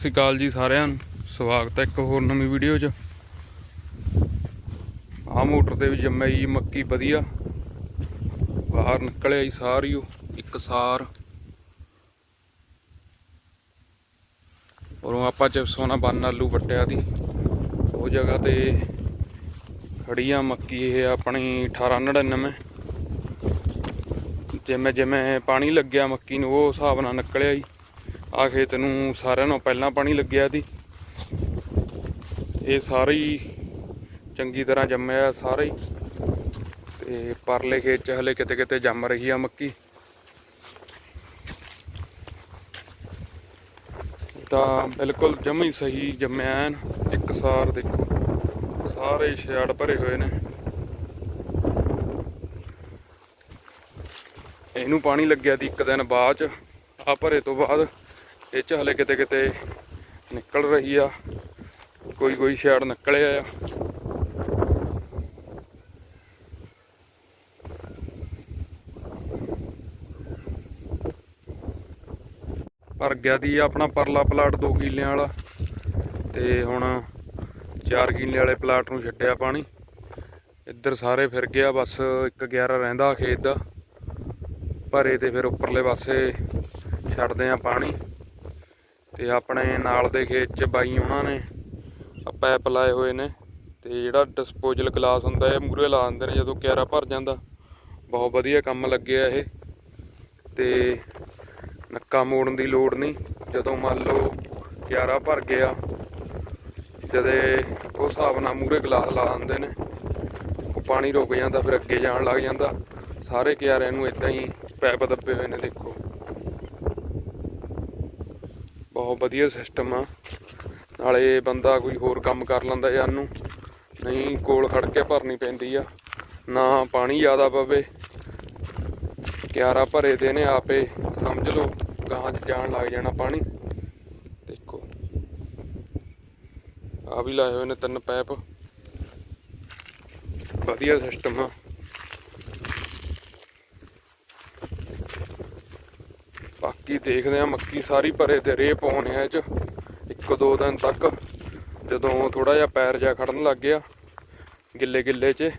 ਸਤਿ ਸ਼੍ਰੀ ਅਕਾਲ ਜੀ ਸਾਰਿਆਂ ਨੂੰ। ਸਵਾਗਤ ਹੈ ਇੱਕ ਹੋਰ ਨਵੀਂ ਵੀਡੀਓ 'ਚ। ਆਹ ਮੋਟਰ ਤੇ ਵੀ ਜੰਮਿਆ ਜੀ, ਮੱਕੀ ਵਧੀਆ। ਬਾਹਰ ਨਿਕਲਿਆ ਜੀ ਸਾਰੀ ਉਹ, ਇੱਕ ਸਾਰ। ਔਰ ਆਪਾਂ ਚਿਪਸੋਨਾ ਬੰਨ ਆਲੂ ਵੱਟਿਆ ਦੀ ਉਹ ਜਗ੍ਹਾ ਤੇ ਖੜੀ ਆ ਮੱਕੀ ਇਹ ਆਪਣੀ 1899 ਜਿਵੇਂ ਜਿਵੇਂ ਪਾਣੀ ਲੱਗਿਆ ਮੱਕੀ ਨੂੰ, ਉਹ ਹਿਸਾਬ ਨਾਲ ਨਿਕਲਿਆ ਜੀ। ਆ ਖੇਤ ਨੂੰ ਸਾਰਿਆਂ ਨੂੰ ਪਹਿਲਾਂ ਪਾਣੀ ਲੱਗਿਆ ਸੀ। ਇਹ ਸਾਰੇ ਹੀ ਚੰਗੀ ਤਰ੍ਹਾਂ ਜੰਮਿਆ ਸਾਰੇ ਹੀ। ਤੇ ਪਰਲੇ ਖੇਤ ਚ ਹਲੇ ਕਿਤੇ ਕਿਤੇ ਜੰਮ ਰਹੀ ਆ ਮੱਕੀ। ਤਾਂ ਬਿਲਕੁਲ ਜਮੀ ਸਹੀ ਜੰਮਿਆ ਐਨ, ਇੱਕ ਸਾਰ ਦੇਖੋ ਸਾਰੇ ਛਿਆੜ ਭਰੇ ਹੋਏ ਨੇ। ਇਹਨੂੰ ਪਾਣੀ ਲੱਗਿਆ ਦੀ ਇੱਕ ਦਿਨ ਬਾਅਦ ਚ, ਆ ਭਰੇ ਤੋਂ ਬਾਅਦ। ਇਹ ਚ ਹਲੇ ਕਿਤੇ ਕਿਤੇ ਨਿਕਲ ਰਹੀ ਆ। ਕੋਈ ਕੋਈ ਛਾੜ ਨਿਕਲਿਆ ਆ। ਭਰ ਗਿਆ ਦੀ ਆਪਣਾ ਪਰਲਾ ਪਲਾਟ 2 ਕਿੱਲਿਆਂ ਵਾਲਾ। ਤੇ ਹੁਣ 4 ਕਿੱਲੇ ਵਾਲੇ ਪਲਾਟ ਨੂੰ ਛੱਡਿਆ ਪਾਣੀ। ਇੱਧਰ ਸਾਰੇ ਫਿਰ ਗਿਆ, ਬਸ ਇੱਕ 11 ਰਹਿੰਦਾ ਖੇਤ ਦਾ। ਭਰੇ ਤੇ ਫਿਰ ਉੱਪਰਲੇ ਪਾਸੇ ਛੱਡਦੇ ਆ ਪਾਣੀ। ਤੇ ਆਪਣੇ ਨਾਲ ਦੇ ਖੇਤ 'ਚ ਬਾਈ ਉਹਨਾਂ ਨੇ ਪੈਪ ਲਾਏ ਹੋਏ ਨੇ ਤੇ ਜਿਹੜਾ ਡਿਸਪੋਜ਼ਲ ਗਲਾਸ ਹੁੰਦਾ ਇਹ ਮੂਰੇ ਲਾ ਦਿੰਦੇ ਨੇ ਜਦੋਂ ਕਿਆਰਾ ਭਰ ਜਾਂਦਾ। ਬਹੁਤ ਵਧੀਆ ਕੰਮ ਲੱਗਿਆ ਇਹ ਤੇ ਨੱਕਾ ਮੋੜਨ ਦੀ ਲੋੜ ਨਹੀਂ। ਜਦੋਂ ਮੰਨ ਲਓ ਕਿਆਰਾ ਭਰ ਗਿਆ, ਜਦੇ ਉਹ ਹਿਸਾਬ ਨਾਲ ਮੂਰੇ ਗਲਾਸ ਲਾ ਦਿੰਦੇ ਨੇ, ਉਹ ਪਾਣੀ ਰੁਕ ਜਾਂਦਾ, ਫਿਰ ਅੱਗੇ ਜਾਣ ਲੱਗ ਜਾਂਦਾ। ਸਾਰੇ ਕਿਆਰਿਆਂ ਨੂੰ ਇਦਾਂ ਹੀ ਪੈਪ ਦੱਬੇ ਹੋਏ ਨੇ ਦੇਖੋ। ਬਹੁਤ ਵਧੀਆ ਸਿਸਟਮ ਆ। ਨਾਲੇ ਬੰਦਾ ਕੋਈ ਹੋਰ ਕੰਮ ਕਰ ਲੈਂਦਾ ਯਾਰ ਨੂੰ ਨਹੀਂ ਕੋਲ ਖੜ ਕੇ ਭਰਨੀ ਪੈਂਦੀ ਆ, ਨਾ ਪਾਣੀ ਜ਼ਿਆਦਾ ਪਵੇ। ਕਿਆਰਾ ਭਰੇ ਦੇ ਨੇ ਆਪੇ, ਸਮਝ ਲਓ, ਗਾਹਾਂ 'ਚ ਜਾਣ ਲੱਗ ਜਾਣਾ ਪਾਣੀ। ਦੇਖੋ। ਆ ਵੀ ਲਾਏ ਹੋਏ ਨੇ ਤਿੰਨ ਪੈਪ ਵਧੀਆ ਸਿਸਟਮ ਆ। ਬਾਕੀ ਦੇਖਦੇ ਆ ਮੱਕੀ ਸਾਰੀ ਭਰੇ ਤੇ ਰੇਹ ਪਾਉਣੇ ਆ ਇਹ ਚ। ਇੱਕ ਦੋ ਦਿਨ ਤੱਕ, ਜਦੋਂ ਥੋੜਾ ਜਿਹਾ ਪੈਰ ਜਾ ਖੜਨ ਲੱਗ ਗਿਆ, ਗਿੱਲੇ ਗਿੱਲੇ 'ਚ।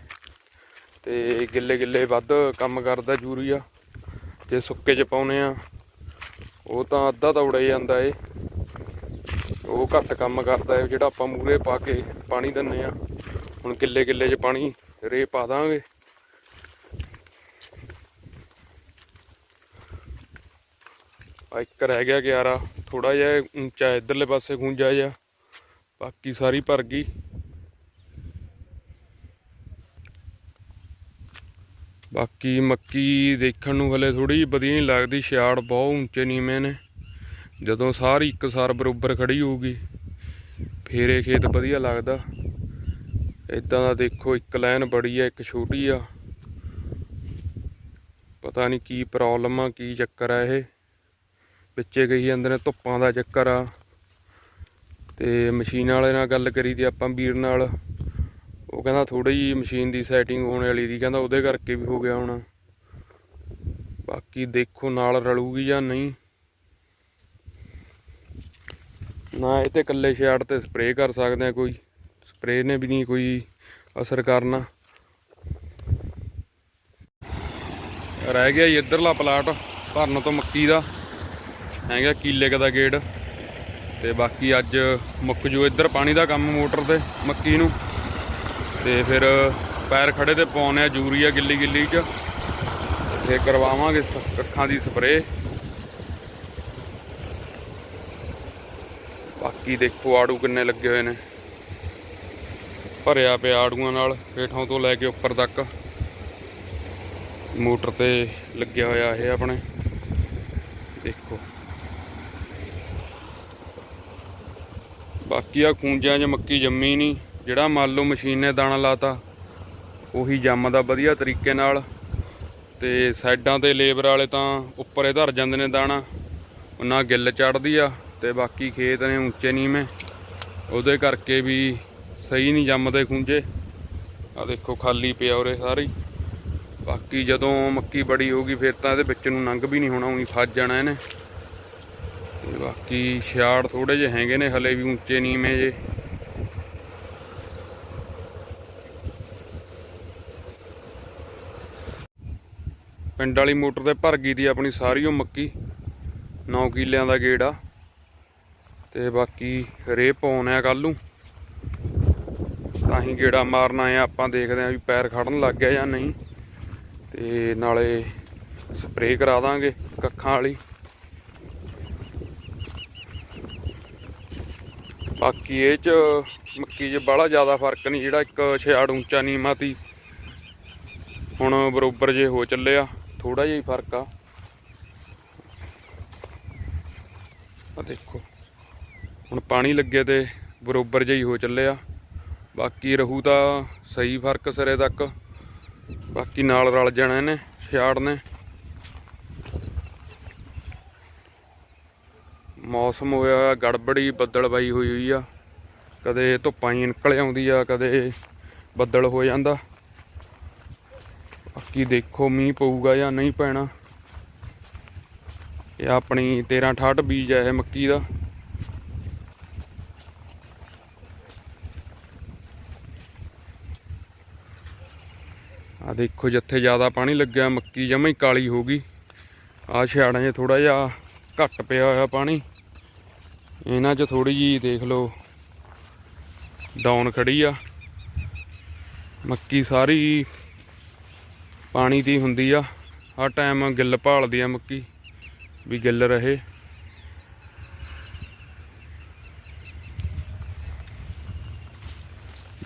ਤੇ ਗਿੱਲੇ ਗਿੱਲੇ ਵੱਧ ਕੰਮ ਕਰਦਾ ਯੂਰੀਆ ਜੇ ਸੁੱਕੇ 'ਚ ਪਾਉਨੇ ਆ। ਉਹ ਤਾਂ ਅੱਧਾ ਤਾਂ ਉੜੇ ਜਾਂਦਾ ਏ। ਉਹ ਘੱਟ ਕੰਮ ਕਰਦਾ ਏ, ਜਿਹੜਾ ਆਪਾਂ ਮੂਰੇ ਪਾ ਕੇ ਪਾਣੀ ਦਿੰਨੇ ਆ। ਹੁਣ ਗਿੱਲੇ ਗਿੱਲੇ 'ਚ ਪਾਣੀ ਰੇ ਪਾ ਦਾਂਗੇ। ਆ ਇੱਕ ਰਹਿ ਗਿਆ ਗਿਆਰਾ ਥੋੜਾ ਜਿਹਾ ਉੱਚਾ, ਇਧਰਲੇ ਪਾਸੇ ਖੂੰਜਾ ਜਿਹਾ, ਬਾਕੀ ਸਾਰੀ ਭਰ ਗਈ। ਬਾਕੀ ਮੱਕੀ ਦੇਖਣ ਨੂੰ ਹਲੇ ਥੋੜੀ ਵਧੀਆ ਨਹੀਂ ਲੱਗਦੀ ਛਿਆੜ ਬਹੁਤ ਉੱਚੇ ਨੀਵੇਂ ਨੇ। ਜਦੋਂ ਸਾਰੀ ਇੱਕ ਸਾਰ ਬਰੋਬਰ ਖੜੀ ਹੋਊਗੀ, ਫੇਰੇ ਖੇਤ ਵਧੀਆ ਲੱਗਦਾ। ਇਦਾਂ ਦਾ ਦੇਖੋ, ਇੱਕ ਲਾਈਨ ਬੜੀ ਆ, ਇੱਕ ਛੋਟੀ ਆ। ਪਤਾ ਨਹੀਂ ਕੀ ਪ੍ਰੋਬਲਮ ਆ, ਕੀ ਚੱਕਰ ਆ ਇਹ। ਵਿੱਚੇ ਕਹੀ ਜਾਂਦੇ ਨੇ ਧੁੱਪਾਂ ਦਾ ਚੱਕਰ ਆ। ਤੇ ਮਸ਼ੀਨ ਵਾਲੇ ਨਾਲ ਗੱਲ ਕਰੀ ਦੀ ਆਪਾਂ ਵੀਰ ਨਾਲ। ਉਹ ਕਹਿੰਦਾ ਥੋੜੀ ਜੀ ਮਸ਼ੀਨ ਦੀ ਸੈਟਿੰਗ ਹੋਣ ਵਾਲੀ ਦੀ, ਕਹਿੰਦਾ ਉਹਦੇ ਕਰਕੇ ਵੀ ਹੋ ਗਿਆ ਹੁਣ। ਬਾਕੀ ਦੇਖੋ ਨਾਲ ਰਲੂਗੀ ਜਾਂ ਨਹੀਂ। ਨਾ ਇਹ ਤੇ ਇਕੱਲੇ ਛਿਆੜ ਤੇ ਸਪਰੇਅ ਕਰ ਸਕਦੇ ਆ ਕੋਈ। ਸਪਰੇਅ ਨੇ ਵੀ ਨਹੀਂ ਕੋਈ ਅਸਰ ਕਰਨਾ। ਰਹਿ ਗਿਆ ਜੀ ਇੱਧਰਲਾ ਪਲਾਟ ਭਰਨ ਤੋਂ ਮੱਕੀ ਦਾ। ਹੈਗਾ ਕੀਲੇ ਕੁ ਦਾ ਗੇਟ ਤੇ ਬਾਕੀ ਅੱਜ ਮੁੱਕ ਜੂ ਇੱਧਰ ਪਾਣੀ ਦਾ ਕੰਮ ਮੋਟਰ ਤੇ, ਮੱਕੀ ਨੂੰ। ਤੇ ਫਿਰ ਪੈਰ ਖੜੇ ਤੇ ਪਾਉਣੇ ਆ ਯੂਰੀਆ ਗਿੱਲੀ ਗਿੱਲੀ ਚ। ਤੇ ਕਰਵਾਵਾਂਗੇ ਸ- ਦੀ ਸਪਰੇਅ। ਬਾਕੀ ਦੇਖੋ ਆੜੂ ਕਿੰਨੇ ਲੱਗੇ ਹੋਏ ਨੇ। ਭਰਿਆ ਪਿਆ ਆੜੂਆਂ ਨਾਲ, ਹੇਠਾਂ ਤੋਂ ਲੈ ਕੇ ਉੱਪਰ ਤੱਕ। ਮੋਟਰ ਤੇ ਲੱਗਿਆ ਹੋਇਆ ਇਹ ਆਪਣੇ। ਦੇਖੋ। ਬਾਕੀ ਆ ਖੂੰਜਿਆਂ 'ਚ ਮੱਕੀ ਜੰਮੀ ਨਹੀਂ, ਜਿਹੜਾ ਮੰਨ ਲਓ ਮਸ਼ੀਨ ਨੇ ਦਾਣਾ ਲਾਤਾ, ਉਹੀ ਜੰਮਦਾ ਵਧੀਆ ਤਰੀਕੇ ਨਾਲ। ਤੇ ਸਾਈਡਾਂ ਤੇ ਲੇਬਰ ਵਾਲੇ ਤਾਂ ਉੱਪਰ ਹੀ ਧਰ ਜਾਂਦੇ ਨੇ ਦਾਣਾ, ਉਹਨਾਂ ਗਿੱਲ ਚੜਦੀ ਆ, ਤੇ ਬਾਕੀ ਖੇਤ ਨੇ ਉੱਚੇ ਨੀਵੇਂ। ਉਹਦੇ ਕਰਕੇ ਵੀ ਸਹੀ ਨਹੀਂ ਜੰਮਦੇ ਖੂੰਜੇ। ਆ ਦੇਖੋ ਖਾਲੀ ਪਿਆ ਉਰੇ ਸਾਰੀ। ਬਾਕੀ ਜਦੋਂ ਮੱਕੀ ਬੜੀ ਹੋਊਗੀ, ਫਿਰ ਤਾਂ ਇਹਦੇ ਵਿੱਚ ਨੂੰ ਨੰਗ ਵੀ ਨਹੀਂ ਹੋਣਾ, ਉਹੀ ਫਸ ਜਾਣਾ ਇਹਨੇ। ਤੇ ਬਾਕੀ ਛਿਆੜ ਥੋੜੇ ਜਿਹੇ ਹੈਗੇ ਨੇ, ਹਲੇ ਵੀ ਉੱਚੇ ਨੀਵੇਂ ਜੇ। ਪਿੰਡ ਵਾਲੀ ਮੋਟਰ ਤੇ ਭਰ ਗਈ ਦੀ ਆਪਣੀ ਸਾਰੀ ਉਹ ਮੱਕੀ 9 ਕਿੱਲਿਆਂ ਦਾ ਗੇੜ। ਆ ਤੇ ਬਾਕੀ ਰੇ ਪਾਉਣਾ ਕੱਲ ਨੂੰ। ਤਾਂ ਹੀ ਗੇੜਾ ਮਾਰਨਾ ਆ, ਆਪਾਂ ਦੇਖਦੇ ਆਂ ਵੀ ਪੈਰ ਖੜਨ ਲੱਗ ਗਿਆ ਜਾਂ ਨਹੀਂ। ਤੇ ਨਾਲੇ ਸਪਰੇਅ ਕਰਾ ਦਾਂਗੇ ਕੱਖਾਂ ਵਾਲੀ। ਬਾਕੀ ਇਹ ਚ ਮੱਕੀ 'ਚ ਬਾਹਲਾ ਜ਼ਿਆਦਾ ਫ਼ਰਕ ਨਹੀਂ, ਜਿਹੜਾ ਇੱਕ ਛਿਆੜ ਉੱਚਾ ਨੀਮਾ ਤੀ। ਹੁਣ ਬਰੋਬਰ ਜੇ ਹੋ ਚੱਲਿਆ ਥੋੜਾ ਜਿਹਾ ਹੀ ਫ਼ਰਕ ਆ। ਆ ਦੇਖੋ, ਹੁਣ ਪਾਣੀ ਲੱਗੇ ਤੇ ਬਰੋਬਰ ਜਿਹਾ ਹੀ ਹੋ ਚੱਲਿਆ ਬਾਕੀ ਰਹੂ ਤਾਂ ਸਹੀ ਫ਼ਰਕ ਸਿਰੇ ਤੱਕ। ਬਾਕੀ ਨਾਲ ਰਲ ਜਾਣਾ ਇਹਨੇ, ਛਿਆੜ ਨੇ। ਮੌਸਮ ਹੋਇਆ, ਗੜਬੜੀ, ਬੱਦਲਬਾਈ ਹੋਈ ਹੋਈ ਆ। ਕਦੇ ਧੁੱਪਾਂ ਹੀ ਨਿਕਲ ਆਉਂਦੀ ਆ, ਕਦੇ ਬੱਦਲ ਹੋ ਜਾਂਦਾ। ਬਾਕੀ ਦੇਖੋ, ਮੀਂਹ ਪਊਗਾ ਜਾਂ ਨਹੀਂ ਪੈਣਾ। ਇਹ ਆਪਣੀ 1368 ਬੀਜ ਹੈ ਇਹ ਮੱਕੀ ਦਾ। ਆ ਦੇਖੋ, ਜਿੱਥੇ ਜ਼ਿਆਦਾ ਪਾਣੀ ਲੱਗਿਆ, ਮੱਕੀ ਜਮਾਂ ਹੀ ਕਾਲੀ ਹੋ ਗਈ। ਆ ਛਿਆੜਾਂ 'ਚ ਥੋੜਾ ਜਿਹਾ ਘੱਟ ਪਿਆ ਹੋਇਆ ਪਾਣੀ। ਇਹਨਾਂ 'ਚ ਥੋੜੀ ਜੀ ਦੇਖ ਲਓ, ਡਾਊਨ ਖੜੀ ਆ। ਮੱਕੀ ਸਾਰੀ ਪਾਣੀ ਦੀ ਹੁੰਦੀ ਆ। ਹਰ ਟਾਈਮ ਗਿੱਲ ਭਾਲਦੀ ਆ ਮੱਕੀ, ਵੀ ਗਿੱਲ ਰਹੇ।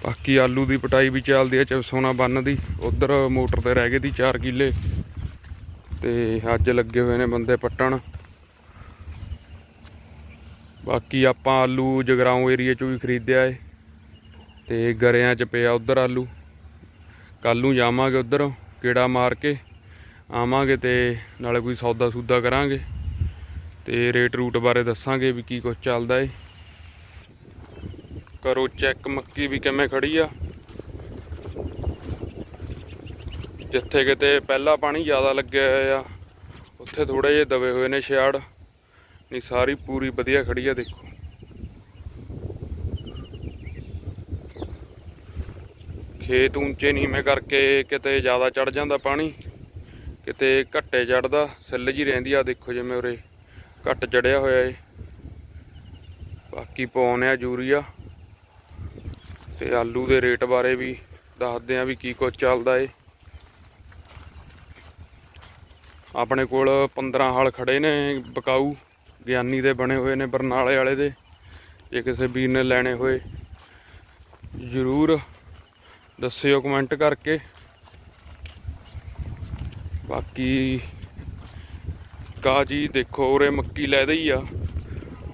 ਬਾਕੀ ਆਲੂ ਦੀ ਪਟਾਈ ਵੀ ਚੱਲਦੀ ਆ ਚਪਸੋਨਾ ਬੰਨ ਦੀ। ਉਧਰ ਮੋਟਰ ਤੇ ਰਹਿ ਗਏ ਦੀ 4 ਕਿੱਲੇ। ਤੇ ਅੱਜ ਲੱਗੇ ਹੋਏ ਨੇ ਬੰਦੇ ਪੱਟਣ। ਬਾਕੀ ਆਪਾਂ ਆਲੂ ਜਗਰਾਉਂ ਏਰੀਆ ਚੋਂ ਵੀ ਖਰੀਦਿਆ ਏ। ਤੇ ਗਰਿਆਂ ਚ ਪਿਆ ਉਧਰ ਆਲੂ। ਕੱਲ ਨੂੰ ਜਾਵਾਂਗੇ ਉਧਰ ਕੀੜਾ ਮਾਰ ਕੇ। ਆਵਾਂਗੇ ਤੇ ਨਾਲੇ ਕੋਈ ਸੌਦਾ ਸੂਦਾ ਕਰਾਂਗੇ। ਤੇ ਰੇਟ ਰੂਟ ਬਾਰੇ ਦੱਸਾਂਗੇ ਵੀ ਕੀ ਕੁਝ ਚੱਲਦਾ ਏ। ਕਰੋ ਚੈੱਕ ਮੱਕੀ ਵੀ ਕਿਵੇਂ ਖੜੀ ਆ। ਜਿੱਥੇ ਕਿਤੇ ਪਹਿਲਾ ਪਾਣੀ ਜ਼ਿਆਦਾ ਲੱਗਿਆ ਹੋਇਆ ਆ, ਉੱਥੇ ਥੋੜੇ ਜਿਹੇ ਦਬੇ ਹੋਏ ਨੇ ਛਿਆੜ। ਨਹੀਂ, ਸਾਰੀ ਪੂਰੀ ਵਧੀਆ ਖੜੀ ਆ, ਦੇਖੋ। ਖੇਤ ਉੱਚੇ ਨੀਵੇਂ ਕਰਕੇ ਕਿਤੇ ਜ਼ਿਆਦਾ ਚੜ ਜਾਂਦਾ ਪਾਣੀ, ਕਿਤੇ ਘੱਟੇ ਚੜਦਾ ਸਿੱਲ ਜੀ ਰਹਿੰਦੀ ਆ, ਦੇਖੋ ਜਿਵੇਂ ਉਰੇ ਘੱਟ ਚੜਿਆ ਹੋਇਆ ਏ। ਬਾਕੀ ਪਾਉਣੇ ਆ, ਯੂਰੀਆ। ਤੇ ਆਲੂ ਦੇ ਰੇਟ ਬਾਰੇ ਵੀ ਦੱਸਦੇ ਆ ਵੀ ਕੀ ਕੁਝ ਚੱਲਦਾ ਏ। ਆਪਣੇ ਕੋਲ 15 ਹਾਲ ਖੜੇ ਨੇ ਬਕਾਊ। ਗਿਆਨੀ ਦੇ ਬਣੇ ਹੋਏ ਨੇ ਬਰਨਾਲੇ ਵਾਲੇ ਦੇ। ਜੇ ਕਿਸੇ ਵੀਰ ਨੇ ਲੈਣੇ ਹੋਏ, ਜ਼ਰੂਰ ਦੱਸਿਓ ਕਮੈਂਟ ਕਰਕੇ। ਬਾਕੀ ਕਾ ਜੀ ਦੇਖੋ, ਉਰੇ ਮੱਕੀ ਲੈ ਹੀ ਆ।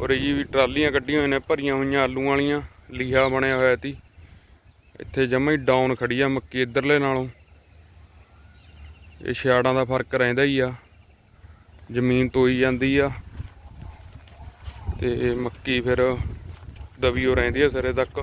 ਉਰੇ ਜੀ ਵੀ ਟਰਾਲੀਆਂ ਕੱਢੀਆਂ ਹੋਈਆਂ ਨੇ, ਭਰੀਆਂ ਹੋਈਆਂ ਆਲੂ ਵਾਲੀਆਂ, ਲੀਹਾ ਬਣਿਆ ਹੋਇਆ ਤੀ। ਇੱਥੇ ਜਮਾ ਹੀ ਡਾਊਨ ਖੜੀ ਆ ਮੱਕੀ ਇਧਰਲੇ ਨਾਲੋਂ। ਇਹ ਛਿਆੜਾਂ ਦਾ ਫ਼ਰਕ ਰਹਿੰਦਾ ਹੀ ਆ। ਜ਼ਮੀਨ ਤੋਈ ਜਾਂਦੀ ਆ। ਤੇ ਮੱਕੀ ਫਿਰ ਦਬੀਓ ਰਹਿੰਦੀ ਹੈ ਸਿਰੇ ਤੱਕ।